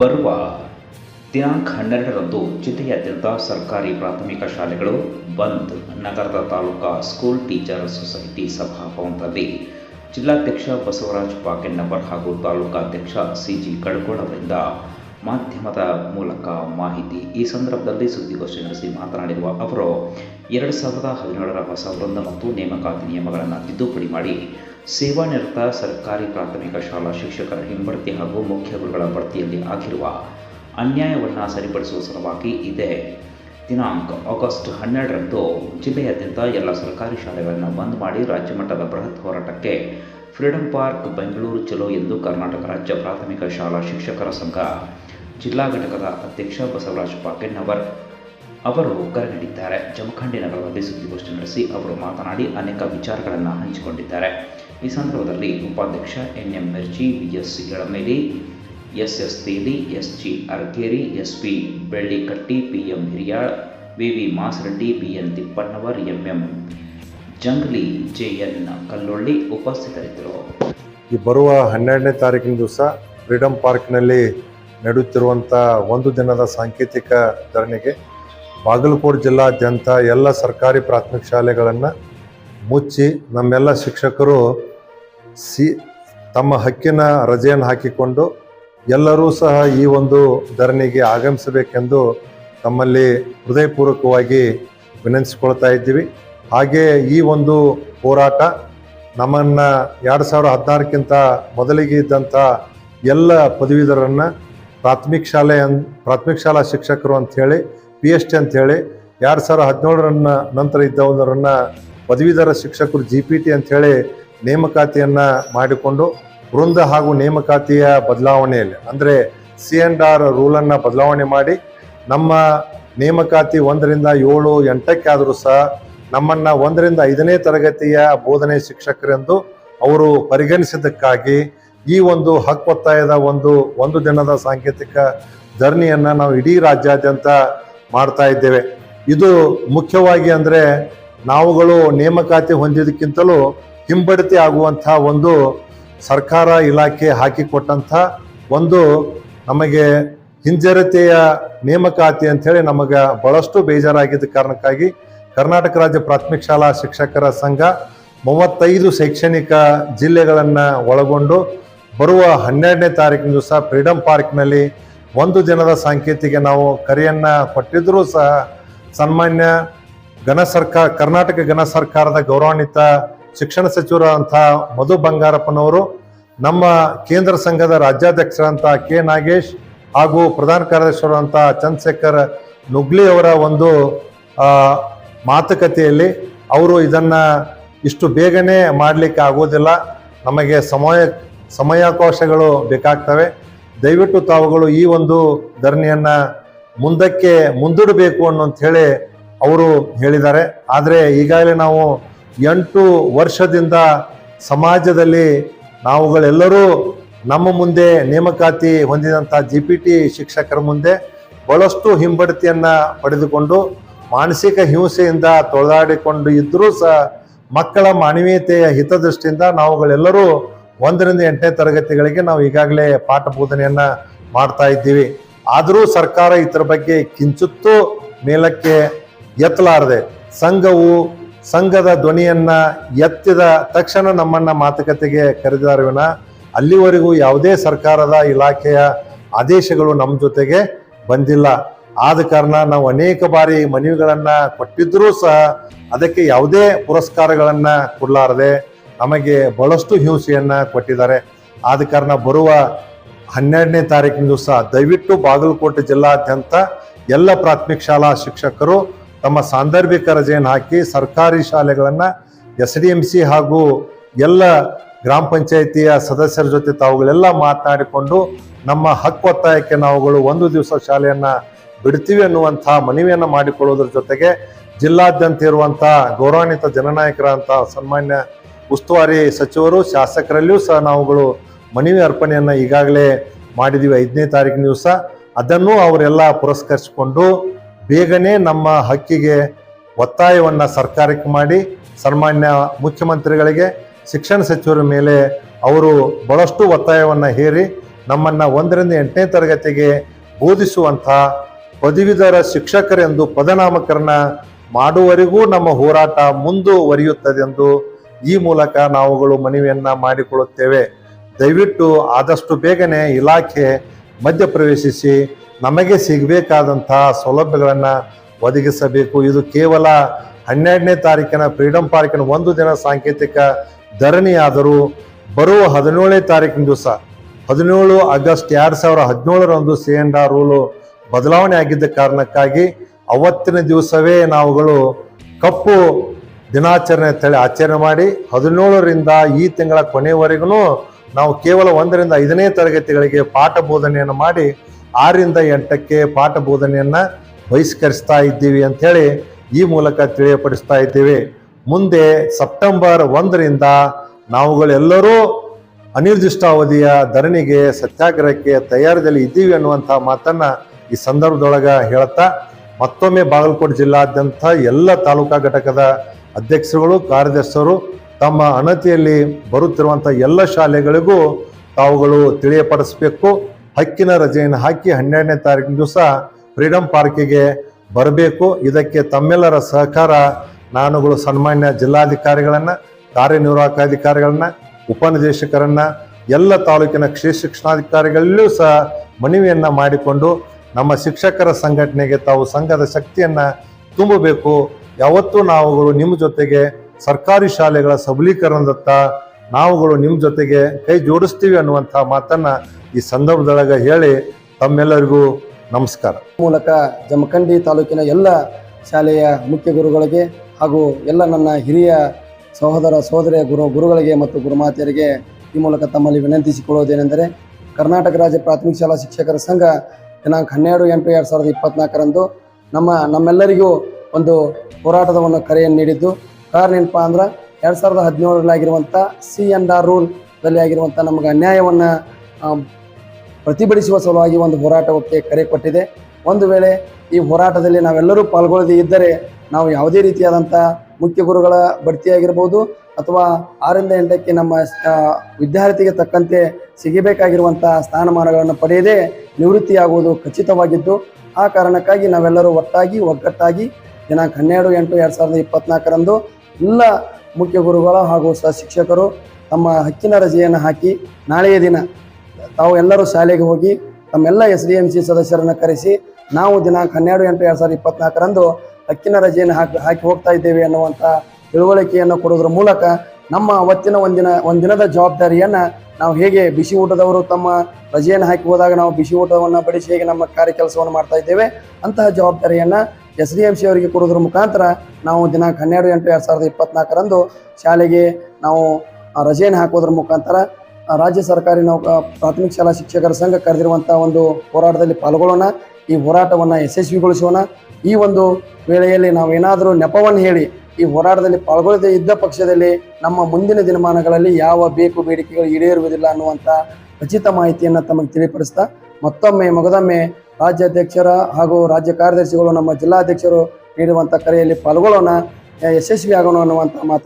ಬರುವ ದಿನಾಂಕ ಹನ್ನೆರಡರಂದು ಜಿಲ್ಲೆಯಾದ್ಯಂತ ಸರ್ಕಾರಿ ಪ್ರಾಥಮಿಕ ಶಾಲೆಗಳು ಬಂದ್, ನಗರದ ತಾಲೂಕಾ ಸ್ಕೂಲ್ ಟೀಚರ್ ಸೊಸೈಟಿ ಸಭಾಭವನದಲ್ಲಿ ಜಿಲ್ಲಾಧ್ಯಕ್ಷ ಬಸವರಾಜ್ ಪಾಕೆನ್ನವರ್ ಹಾಗೂ ತಾಲೂಕಾಧ್ಯಕ್ಷ ಸಿಜಿ ಕಡಗೋಳ್ ಅವರಿಂದ ಮಾಧ್ಯಮದ ಮೂಲಕ ಮಾಹಿತಿ ಈ ಸಂದರ್ಭದಲ್ಲಿ ಸುದ್ದಿಗೋಷ್ಠಿ ನಡೆಸಿ ಮಾತನಾಡಿರುವ ಅವರು, ಎರಡು ಸಾವಿರದ ಹದಿನೇಳರ ಹೊಸ ವೃಂದ ಮತ್ತು ನೇಮಕಾತಿ ನಿಯಮಗಳನ್ನು ತಿದ್ದುಪಡಿ ಮಾಡಿ ಸೇವಾನಿರತ ಸರ್ಕಾರಿ ಪ್ರಾಥಮಿಕ ಶಾಲಾ ಶಿಕ್ಷಕರ ಹಿಂಬಡ್ತಿ ಹಾಗೂ ಮುಖ್ಯ ಗುರುಗಳ ಬಡ್ತಿಯಲ್ಲಿ ಆಗಿರುವ ಅನ್ಯಾಯವನ್ನು ಸರಿಪಡಿಸುವ ಸಲುವಾಗಿ ಇದೆ ದಿನಾಂಕ. ಆಗಸ್ಟ್ ಹನ್ನೆರಡರಂದು ಜಿಲ್ಲೆಯಾದ್ಯಂತ ಎಲ್ಲ ಸರ್ಕಾರಿ ಶಾಲೆಗಳನ್ನು ಬಂದ್ ಮಾಡಿ ರಾಜ್ಯ ಮಟ್ಟದ ಬೃಹತ್ ಹೋರಾಟಕ್ಕೆ ಫ್ರೀಡಂ ಪಾರ್ಕ್ ಬೆಂಗಳೂರು ಚಲೋ ಎಂದು ಕರ್ನಾಟಕ ರಾಜ್ಯ ಪ್ರಾಥಮಿಕ ಶಾಲಾ ಶಿಕ್ಷಕರ ಸಂಘ, ಜಿಲ್ಲಾ ಘಟಕದ ಅಧ್ಯಕ್ಷ ಬಸವರಾಜ ಅವರ್ ಅವರು ಕರೆ ನೀಡಿದ್ದಾರೆ. ಜಮಖಂಡಿ ನಗರದಲ್ಲಿ ಸುದ್ದಿಗೋಷ್ಠಿ ನಡೆಸಿ ಅವರು ಮಾತನಾಡಿ ಅನೇಕ ವಿಚಾರಗಳನ್ನು ಹಂಚಿಕೊಂಡಿದ್ದಾರೆ. ಈ ಸಂದರ್ಭದಲ್ಲಿ ಉಪಾಧ್ಯಕ್ಷ N M Mirji VS Ilameli S S Teli S G Arkeri S P Bellikatti P M Hiriyal V V Masareddy B N Tippannavar M M Jangli J N Kallolli ಉಪಸ್ಥಿತರಿದ್ದರು. ಈ ಬರುವ ಹನ್ನೆರಡನೇ ತಾರೀಕಿನ ದಿವಸ ಫ್ರೀಡಮ್ ಪಾರ್ಕ್ನಲ್ಲಿ ನಡೆಯುತ್ತಿರುವಂಥ ಒಂದು ದಿನದ ಸಾಂಕೇತಿಕ ಧರಣಿಗೆ ಬಾಗಲಕೋಟೆ ಜಿಲ್ಲಾದ್ಯಂತ ಎಲ್ಲ ಸರ್ಕಾರಿ ಪ್ರಾಥಮಿಕ ಶಾಲೆಗಳನ್ನು ಮುಚ್ಚಿ ನಮ್ಮೆಲ್ಲ ಶಿಕ್ಷಕರು ಸಿ ತಮ್ಮ ಹಕ್ಕಿನ ರಜೆಯನ್ನು ಹಾಕಿಕೊಂಡು ಎಲ್ಲರೂ ಸಹ ಈ ಒಂದು ಧರಣಿಗೆ ಆಗಮಿಸಬೇಕೆಂದು ತಮ್ಮಲ್ಲಿ ಹೃದಯಪೂರ್ವಕವಾಗಿ ವಿನಂತಿಸಿಕೊಳ್ತಾ ಇದ್ದೀವಿ. ಹಾಗೆ ಈ ಒಂದು ಹೋರಾಟ ನಮ್ಮನ್ನು ಎರಡು ಸಾವಿರದ ಹದಿನಾರಕ್ಕಿಂತ ಮೊದಲಿಗೆ ಇದ್ದಂಥ ಎಲ್ಲ ಪದವೀಧರನ್ನು ಪ್ರಾಥಮಿಕ ಶಾಲೆ ಅನ್ ಪ್ರಾಥಮಿಕ ಶಾಲಾ ಶಿಕ್ಷಕರು ಅಂಥೇಳಿ ಪಿ ಎಚ್ ಡಿ ಅಂಥೇಳಿ, ಎರಡು ಸಾವಿರದ ಹದಿನೇಳರನ್ನ ನಂತರ ಇದ್ದವರನ್ನು ಪದವೀಧರ ಶಿಕ್ಷಕರು ಜಿ ಪಿ ಟಿ ಅಂಥೇಳಿ ನೇಮಕಾತಿಯನ್ನು ಮಾಡಿಕೊಂಡು ವೃಂದ ಹಾಗೂ ನೇಮಕಾತಿಯ ಬದಲಾವಣೆಯಲ್ಲಿ, ಅಂದರೆ ಸಿ ಅಂಡ್ ಆರ್ ರೂಲನ್ನು ಬದಲಾವಣೆ ಮಾಡಿ ನಮ್ಮ ನೇಮಕಾತಿ ಒಂದರಿಂದ ಏಳು, ಎಂಟಕ್ಕೆ ಆದರೂ ಸಹ ನಮ್ಮನ್ನು ಒಂದರಿಂದ ಐದನೇ ತರಗತಿಯ ಬೋಧನೆ ಶಿಕ್ಷಕರೆಂದು ಅವರು ಪರಿಗಣಿಸಿದ್ದಕ್ಕಾಗಿ ಈ ಒಂದು ಹಕ್ಕೊತ್ತಾಯದ ಒಂದು ಒಂದು ದಿನದ ಸಾಂಕೇತಿಕ ಧರಣಿಯನ್ನು ನಾವು ಇಡೀ ರಾಜ್ಯಾದ್ಯಂತ ಮಾಡ್ತಾ ಇದ್ದೇವೆ. ಇದು ಮುಖ್ಯವಾಗಿ ಅಂದರೆ ನಾವುಗಳು ನೇಮಕಾತಿ ಹೊಂದಿದ್ದಕ್ಕಿಂತಲೂ ಹಿಂಬಡಿತಿ ಆಗುವಂಥ ಒಂದು ಸರ್ಕಾರ ಇಲಾಖೆ ಹಾಕಿಕೊಟ್ಟಂಥ ಒಂದು ನಮಗೆ ಹಿಂಜರಿತೆಯ ನೇಮಕಾತಿ ಅಂಥೇಳಿ ನಮಗೆ ಬಹಳಷ್ಟು ಬೇಜಾರಾಗಿದ್ದ ಕಾರಣಕ್ಕಾಗಿ ಕರ್ನಾಟಕ ರಾಜ್ಯ ಪ್ರಾಥಮಿಕ ಶಾಲಾ ಶಿಕ್ಷಕರ ಸಂಘ ಮೂವತ್ತೈದು ಶೈಕ್ಷಣಿಕ ಜಿಲ್ಲೆಗಳನ್ನು ಒಳಗೊಂಡು ಬರುವ ಹನ್ನೆರಡನೇ ತಾರೀಕಿನ ದಿವಸ ಫ್ರೀಡಮ್ ಪಾರ್ಕ್ನಲ್ಲಿ ಒಂದು ದಿನದ ಸಾಂಕೇತಿಗೆ ನಾವು ಕರೆಯನ್ನು ಕೊಟ್ಟಿದ್ದರೂ ಸಹ ಸನ್ಮಾನ್ಯ ಘನ ಸರ್ಕಾರ, ಕರ್ನಾಟಕ ಘನ ಸರ್ಕಾರದ ಗೌರವಾನ್ವಿತ ಶಿಕ್ಷಣ ಸಚಿವರಾದಂಥ ಮಧು ಬಂಗಾರಪ್ಪನವರು, ನಮ್ಮ ಕೇಂದ್ರ ಸಂಘದ ರಾಜ್ಯಾಧ್ಯಕ್ಷರಂತಹ ಕೆ ನಾಗೇಶ್ ಹಾಗೂ ಪ್ರಧಾನ ಕಾರ್ಯದರ್ಶಿಯವರಂತ ಚಂದ್ರಶೇಖರ್ ನುಗ್ಲಿ ಅವರ ಒಂದು ಮಾತುಕತೆಯಲ್ಲಿ ಅವರು ಇದನ್ನು ಇಷ್ಟು ಬೇಗನೆ ಮಾಡಲಿಕ್ಕೆ ಆಗೋದಿಲ್ಲ ನಮಗೆ ಸಮಯ, ಸಮಯಾವಕಾಶಗಳು ಬೇಕಾಗ್ತವೆ. ದಯವಿಟ್ಟು ತಾವುಗಳು ಈ ಒಂದು ಧರಣಿಯನ್ನು ಮುಂದಕ್ಕೆ ಮುಂದೂಡಬೇಕು ಅನ್ನೋಂತ ಹೇಳಿ ಅವರು ಹೇಳಿದ್ದಾರೆ. ಆದರೆ ಈಗಾಗಲೇ ನಾವು ಎಂಟು ವರ್ಷದಿಂದ ಸಮಾಜದಲ್ಲಿ ನಾವುಗಳೆಲ್ಲರೂ ನಮ್ಮ ಮುಂದೆ ನೇಮಕಾತಿ ಹೊಂದಿದಂಥ ಜಿ ಪಿ ಟಿ ಶಿಕ್ಷಕರ ಮುಂದೆ ಬಹಳಷ್ಟು ಹಿಂಬಡ್ತಿಯನ್ನು ಪಡೆದುಕೊಂಡು ಮಾನಸಿಕ ಹಿಂಸೆಯಿಂದ ತೊಳೆದಾಡಿಕೊಂಡು ಇದ್ದರೂ ಸಹ ಮಕ್ಕಳ ಮಾನವೀಯತೆಯ ಹಿತದೃಷ್ಟಿಯಿಂದ ನಾವುಗಳೆಲ್ಲರೂ ಒಂದರಿಂದ ಎಂಟನೇ ತರಗತಿಗಳಿಗೆ ನಾವು ಈಗಾಗಲೇ ಪಾಠ ಬೋಧನೆಯನ್ನು ಮಾಡ್ತಾ ಇದ್ದೀವಿ. ಆದರೂ ಸರ್ಕಾರ ಇದರ ಬಗ್ಗೆ ಕಿಂಚಿತ್ತೂ ಮೇಲಕ್ಕೆ ಎತ್ತಲಾರದೆ ಸಂಘವು ಸಂಘದ ಧ್ವನಿಯನ್ನ ಎತ್ತಿದ ತಕ್ಷಣ ನಮ್ಮನ್ನ ಮಾತುಕತೆಗೆ ಕರೆದಾರವಿನ ವಿನ. ಅಲ್ಲಿವರೆಗೂ ಯಾವುದೇ ಸರ್ಕಾರದ ಇಲಾಖೆಯ ಆದೇಶಗಳು ನಮ್ಮ ಜೊತೆಗೆ ಬಂದಿಲ್ಲ. ಆದ ಕಾರಣ ನಾವು ಅನೇಕ ಬಾರಿ ಮನವಿಗಳನ್ನ ಕೊಟ್ಟಿದ್ರೂ ಸಹ ಅದಕ್ಕೆ ಯಾವುದೇ ಪುರಸ್ಕಾರಗಳನ್ನ ಕೊಡಲಾರದೆ ನಮಗೆ ಬಹಳಷ್ಟು ಹಿಂಸೆಯನ್ನ ಕೊಟ್ಟಿದ್ದಾರೆ. ಆದ ಕಾರಣ ಬರುವ ಹನ್ನೆರಡನೇ ತಾರೀಕಿನ ದಿವಸ ದಯವಿಟ್ಟು ಬಾಗಲಕೋಟೆ ಜಿಲ್ಲಾದ್ಯಂತ ಎಲ್ಲ ಪ್ರಾಥಮಿಕ ಶಾಲಾ ಶಿಕ್ಷಕರು ತಮ್ಮ ಸಾಂದರ್ಭಿಕ ರಜೆಯನ್ನು ಹಾಕಿ ಸರ್ಕಾರಿ ಶಾಲೆಗಳನ್ನು ಎಸ್ ಡಿ ಎಂ ಸಿ ಹಾಗೂ ಎಲ್ಲ ಗ್ರಾಮ ಪಂಚಾಯಿತಿಯ ಸದಸ್ಯರ ಜೊತೆ ತಾವುಗಳೆಲ್ಲ ಮಾತನಾಡಿಕೊಂಡು ನಮ್ಮ ಹಕ್ಕು ಒತ್ತಾಯಕ್ಕೆ ನಾವುಗಳು ಒಂದು ದಿವಸ ಶಾಲೆಯನ್ನು ಬಿಡ್ತೀವಿ ಅನ್ನುವಂಥ ಮನವಿಯನ್ನು ಮಾಡಿಕೊಳ್ಳುವುದರ ಜೊತೆಗೆ ಜಿಲ್ಲಾದ್ಯಂತ ಇರುವಂಥ ಗೌರವಾನ್ವಿತ ಜನನಾಯಕರಂಥ ಸನ್ಮಾನ್ಯ ಉಸ್ತುವಾರಿ ಸಚಿವರು, ಶಾಸಕರಲ್ಲಿಯೂ ಸಹ ನಾವುಗಳು ಮನವಿ ಅರ್ಪಣೆಯನ್ನು ಈಗಾಗಲೇ ಮಾಡಿದ್ದೀವಿ ಐದನೇ ತಾರೀಕಿನ ದಿವಸ. ಅದನ್ನು ಅವರೆಲ್ಲ ಪುರಸ್ಕರಿಸಿಕೊಂಡು ಬೇಗನೆ ನಮ್ಮ ಹಕ್ಕಿಗೆ ಒತ್ತಾಯವನ್ನು ಸರ್ಕಾರಕ್ಕೆ ಮಾಡಿ ಸನ್ಮಾನ್ಯ ಮುಖ್ಯಮಂತ್ರಿಗಳಿಗೆ, ಶಿಕ್ಷಣ ಸಚಿವರ ಮೇಲೆ ಅವರು ಬಹಳಷ್ಟು ಒತ್ತಾಯವನ್ನು ಹೇರಿ ನಮ್ಮನ್ನು ಒಂದರಿಂದ ಎಂಟನೇ ತರಗತಿಗೆ ಬೋಧಿಸುವಂಥ ಪದವೀಧರ ಶಿಕ್ಷಕರೆಂದು ಪದನಾಮಕರಣ ಮಾಡುವವರೆಗೂ ನಮ್ಮ ಹೋರಾಟ ಮುಂದುವರಿಯುತ್ತದೆ ಎಂದು ಈ ಮೂಲಕ ನಾವುಗಳು ಮನವಿಯನ್ನು ಮಾಡಿಕೊಳ್ಳುತ್ತೇವೆ. ದಯವಿಟ್ಟು ಆದಷ್ಟು ಬೇಗನೆ ಇಲಾಖೆ ಮಧ್ಯಪ್ರವೇಶಿಸಿ ನಮಗೆ ಸಿಗಬೇಕಾದಂತಹ ಸೌಲಭ್ಯಗಳನ್ನು ಒದಗಿಸಬೇಕು. ಇದು ಕೇವಲ ಹನ್ನೆರಡನೇ ತಾರೀಕಿನ ಫ್ರೀಡಂ ಪಾರ್ಕಿನ ಒಂದು ದಿನ ಸಾಂಕೇತಿಕ ಧರಣಿಯಾದರೂ ಬರುವ ಹದಿನೇಳನೇ ತಾರೀಕಿನ ದಿವಸ, ಹದಿನೇಳು ಆಗಸ್ಟ್ ಎರಡು ಸಾವಿರ ಹದಿನೇಳರಂದು ಸಿ ಎನ್ ಆರ್ ರೂಲು ಬದಲಾವಣೆ ಆಗಿದ್ದ ಕಾರಣಕ್ಕಾಗಿ ಅವತ್ತಿನ ದಿವಸವೇ ನಾವುಗಳು ಕಪ್ಪು ದಿನಾಚರಣೆ ಅಂತೇಳಿ ಆಚರಣೆ ಮಾಡಿ ಹದಿನೇಳರಿಂದ ಈ ತಿಂಗಳ ಕೊನೆಯವರೆಗೂ ನಾವು ಕೇವಲ ಒಂದರಿಂದ ಐದನೇ ತರಗತಿಗಳಿಗೆ ಪಾಠ ಬೋಧನೆಯನ್ನು ಮಾಡಿ ಆರರಿಂದ ಎಂಟಕ್ಕೆ ಪಾಠ ಬೋಧನೆಯನ್ನು ಬಹಿಷ್ಕರಿಸ್ತಾ ಇದ್ದೀವಿ ಅಂಥೇಳಿ ಈ ಮೂಲಕ ತಿಳಿಯಪಡಿಸ್ತಾ ಇದ್ದೀವಿ. ಮುಂದೆ ಸೆಪ್ಟೆಂಬರ್ ಒಂದರಿಂದ ನಾವುಗಳೆಲ್ಲರೂ ಅನಿರ್ದಿಷ್ಟಾವಧಿಯ ಧರಣಿಗೆ, ಸತ್ಯಾಗ್ರಹಕ್ಕೆ ತಯಾರದಲ್ಲಿ ಇದ್ದೀವಿ ಅನ್ನುವಂಥ ಮಾತನ್ನ ಈ ಸಂದರ್ಭದೊಳಗೆ ಹೇಳ್ತಾ ಮತ್ತೊಮ್ಮೆ ಬಾಗಲಕೋಟೆ ಜಿಲ್ಲಾದ್ಯಂತ ಎಲ್ಲ ತಾಲೂಕಾ ಘಟಕದ ಅಧ್ಯಕ್ಷರುಗಳು, ಕಾರ್ಯದರ್ಶರು ತಮ್ಮ ಅಣತಿಯಲ್ಲಿ ಬರುತ್ತಿರುವಂಥ ಎಲ್ಲ ಶಾಲೆಗಳಿಗೂ ತಾವುಗಳು ತಿಳಿಯಪಡಿಸಬೇಕು. ಹಕ್ಕಿನ ರಜೆಯನ್ನು ಹಾಕಿ ಹನ್ನೆರಡನೇ ತಾರೀಕಿನ ದಿವಸ ಫ್ರೀಡಂ ಪಾರ್ಕಿಗೆ ಬರಬೇಕು. ಇದಕ್ಕೆ ತಮ್ಮೆಲ್ಲರ ಸಹಕಾರ, ನಾನುಗಳು ಸನ್ಮಾನ್ಯ ಜಿಲ್ಲಾಧಿಕಾರಿಗಳನ್ನು ಕಾರ್ಯನಿರ್ವಾಹಕ ಅಧಿಕಾರಿಗಳನ್ನ ಉಪನಿರ್ದೇಶಕರನ್ನು, ಎಲ್ಲ ತಾಲೂಕಿನ ಕ್ಷೇತ್ರ ಶಿಕ್ಷಣಾಧಿಕಾರಿಗಳಲ್ಲೂ ಸಹ ಮನವಿಯನ್ನು ಮಾಡಿಕೊಂಡು ನಮ್ಮ ಶಿಕ್ಷಕರ ಸಂಘಟನೆಗೆ ತಾವು ಸಂಘದ ಶಕ್ತಿಯನ್ನು ತುಂಬಬೇಕು. ಯಾವತ್ತೂ ನಾವುಗಳು ನಿಮ್ಮ ಜೊತೆಗೆ ಸರ್ಕಾರಿ ಶಾಲೆಗಳ ಸಬಲೀಕರಣದತ್ತ ನಾವುಗಳು ನಿಮ್ಮ ಜೊತೆಗೆ ಕೈ ಜೋಡಿಸ್ತೀವಿ ಅನ್ನುವಂಥ ಮಾತನ್ನ ಈ ಸಂದರ್ಭದೊಳಗೆ ಹೇಳಿ ತಮ್ಮೆಲ್ಲರಿಗೂ ನಮಸ್ಕಾರ. ಮೂಲಕ ಜಮಖಂಡಿ ತಾಲೂಕಿನ ಎಲ್ಲ ಶಾಲೆಯ ಮುಖ್ಯ ಗುರುಗಳಿಗೆ ಹಾಗೂ ಎಲ್ಲ ನನ್ನ ಹಿರಿಯ ಸಹೋದರ, ಸಹೋದರಿಯ ಗುರು, ಗುರುಗಳಿಗೆ ಮತ್ತು ಗುರುಮಾತೆಯರಿಗೆ ಈ ಮೂಲಕ ತಮ್ಮಲ್ಲಿ ವಿನಂತಿಸಿಕೊಳ್ಳುವುದೇನೆಂದರೆ ಕರ್ನಾಟಕ ರಾಜ್ಯ ಪ್ರಾಥಮಿಕ ಶಾಲಾ ಶಿಕ್ಷಕರ ಸಂಘ ದಿನಾಂಕ ಹನ್ನೆರಡು ಎಂಟು ಎರಡು ಸಾವಿರದ ಇಪ್ಪತ್ನಾಲ್ಕರಂದು ನಮ್ಮ, ನಮ್ಮೆಲ್ಲರಿಗೂ ಒಂದು ಹೋರಾಟದ ಒಂದು ಕರೆಯನ್ನು ನೀಡಿದ್ದು. ಕಾರಣ ಏನಪ್ಪ ಅಂದ್ರೆ ಎರಡು ಸಾವಿರದ ಹದಿನೇಳರಲ್ಲಾಗಿರುವಂಥ ಸಿ ಎನ್ ಆರ್ ರೂಲ್ದಲ್ಲಿ ಆಗಿರುವಂಥ ನಮಗೆ ಅನ್ಯಾಯವನ್ನು ಪ್ರತಿಭಟಿಸುವ ಸಲುವಾಗಿ ಒಂದು ಹೋರಾಟಕ್ಕೆ ಕರೆ ಕೊಟ್ಟಿದೆ. ಒಂದು ವೇಳೆ ಈ ಹೋರಾಟದಲ್ಲಿ ನಾವೆಲ್ಲರೂ ಪಾಲ್ಗೊಳ್ಳದೇ ಇದ್ದರೆ ನಾವು ಯಾವುದೇ ರೀತಿಯಾದಂಥ ಮುಖ್ಯ ಗುರುಗಳ ಬಡ್ತಿಯಾಗಿರ್ಬೋದು ಅಥವಾ ಆರಿಂದ ಎಂಟಕ್ಕೆ ನಮ್ಮ ವಿದ್ಯಾರ್ಥಿಗೆ ತಕ್ಕಂತೆ ಸಿಗಬೇಕಾಗಿರುವಂಥ ಸ್ಥಾನಮಾನಗಳನ್ನು ಪಡೆಯದೇ ನಿವೃತ್ತಿಯಾಗುವುದು ಖಚಿತವಾಗಿದ್ದು, ಆ ಕಾರಣಕ್ಕಾಗಿ ನಾವೆಲ್ಲರೂ ಒಟ್ಟಾಗಿ, ಒಗ್ಗಟ್ಟಾಗಿ ದಿನಾಂಕ ಹನ್ನೆರಡು, ಎಂಟು, ಎರಡು ಸಾವಿರದ ಇಪ್ಪತ್ನಾಲ್ಕರಂದು ಎಲ್ಲ ಮುಖ್ಯ ಗುರುಗಳು ಹಾಗೂ ಸಹ ಶಿಕ್ಷಕರು ತಮ್ಮ ಹಕ್ಕಿನ ರಜೆಯನ್ನು ಹಾಕಿ ನಾಳೆಯ ದಿನ ತಾವು ಎಲ್ಲರೂ ಶಾಲೆಗೆ ಹೋಗಿ ತಮ್ಮೆಲ್ಲ ಎಸ್ ಡಿ ಎಂ ಸಿ ಸದಸ್ಯರನ್ನು ಕರೆಸಿ ನಾವು ದಿನಾಂಕ ಹನ್ನೆರಡು ಎಂಟು ಎರಡು ಸಾವಿರದ ಇಪ್ಪತ್ನಾಲ್ಕರಂದು ಹಕ್ಕಿನ ರಜೆಯನ್ನು ಹಾಕಿ ಹಾಕಿ ಹೋಗ್ತಾ ಇದ್ದೇವೆ ಅನ್ನುವಂಥ ತಿಳುವಳಿಕೆಯನ್ನು ಕೊಡೋದ್ರ ಮೂಲಕ ನಮ್ಮ ಅವತ್ತಿನ ಒಂದಿನ, ಒಂದಿನದ ಜವಾಬ್ದಾರಿಯನ್ನು ನಾವು ಹೇಗೆ ಬಿಸಿ ಊಟದವರು ತಮ್ಮ ರಜೆಯನ್ನು ಹಾಕಿ ಹೋದಾಗ ನಾವು ಬಿಸಿ ಊಟವನ್ನು ಬಡಿಸಿ ಹೇಗೆ ನಮ್ಮ ಕಾರ್ಯ ಕೆಲಸವನ್ನು ಮಾಡ್ತಾ ಇದ್ದೇವೆ ಅಂತಹ ಜವಾಬ್ದಾರಿಯನ್ನು ಎಸ್ ಡಿ ಎಂ ಸಿ ಅವರಿಗೆ ಕೊಡೋದ್ರ ಮುಖಾಂತರ ನಾವು ದಿನಾಂಕ ಹನ್ನೆರಡು ಎಂಟು ಎರಡು ಸಾವಿರದ ಇಪ್ಪತ್ನಾಲ್ಕರಂದು ಶಾಲೆಗೆ ನಾವು ರಜೆಯನ್ನು ಹಾಕೋದ್ರ ಮುಖಾಂತರ ರಾಜ್ಯ ಸರ್ಕಾರಿ ನೌಕ, ಪ್ರಾಥಮಿಕ ಶಾಲಾ ಶಿಕ್ಷಕರ ಸಂಘ ಕರೆದಿರುವಂಥ ಒಂದು ಹೋರಾಟದಲ್ಲಿ ಪಾಲ್ಗೊಳ್ಳೋಣ. ಈ ಹೋರಾಟವನ್ನು ಯಶಸ್ವಿಗೊಳಿಸೋಣ. ಈ ಒಂದು ವೇಳೆಯಲ್ಲಿ ನಾವೇನಾದರೂ ನೆಪವನ್ನು ಹೇಳಿ ಈ ಹೋರಾಟದಲ್ಲಿ ಪಾಲ್ಗೊಳ್ಳದೇ ಇದ್ದ ಪಕ್ಷದಲ್ಲಿ ನಮ್ಮ ಮುಂದಿನ ದಿನಮಾನಗಳಲ್ಲಿ ಯಾವ ಬೇಕು ಬೇಡಿಕೆಗಳು ಈಡೇರುವುದಿಲ್ಲ ಅನ್ನುವಂಥ ಖಚಿತ ಮಾಹಿತಿಯನ್ನು ತಮಗೆ ತಿಳಿಪಡಿಸ್ತಾ, ಮತ್ತೊಮ್ಮೆ ಮಗದೊಮ್ಮೆ ರಾಜ್ಯಾಧ್ಯಕ್ಷರ ಹಾಗೂ ರಾಜ್ಯ ಕಾರ್ಯದರ್ಶಿಗಳು ನಮ್ಮ ಜಿಲ್ಲಾಧ್ಯಕ್ಷರು ನೀಡುವಂಥ ಕರೆಯಲ್ಲಿ ಪಾಲ್ಗೊಳ್ಳೋಣ. ಯಶಸ್ವಿ ಆಗೋಣ ಅನ್ನುವಂಥ ಮಾತು